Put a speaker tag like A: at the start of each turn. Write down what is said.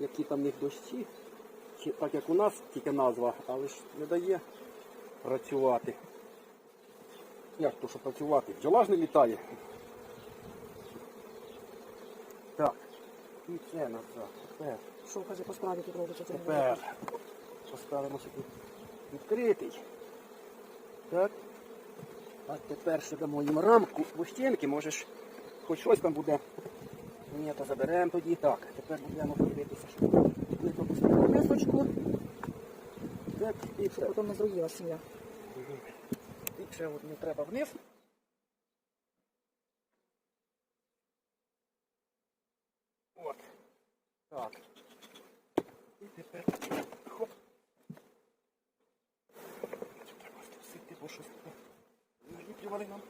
A: які там них дощі, чи так як у нас тільки назва, але ж не дає працювати. Як то, що працювати? Бджола ж не літає. Так. І це назад. Тепер.
B: Що каже, по справі тут робиться?
A: Тепер поставимо сюди відкритий. Так. А тепер ще дамо їм рамку вощенки, можеш хоч щось там буде. Ні, то заберемо тоді. Так, тепер будемо подивитися, що ми пропустимо мисочку. Так, і
B: Щоб потім не зруїла сім'я.
A: і ще от не треба вниз. От. Так. І тепер хоп. Треба струсити, бо щось наліплювали нам.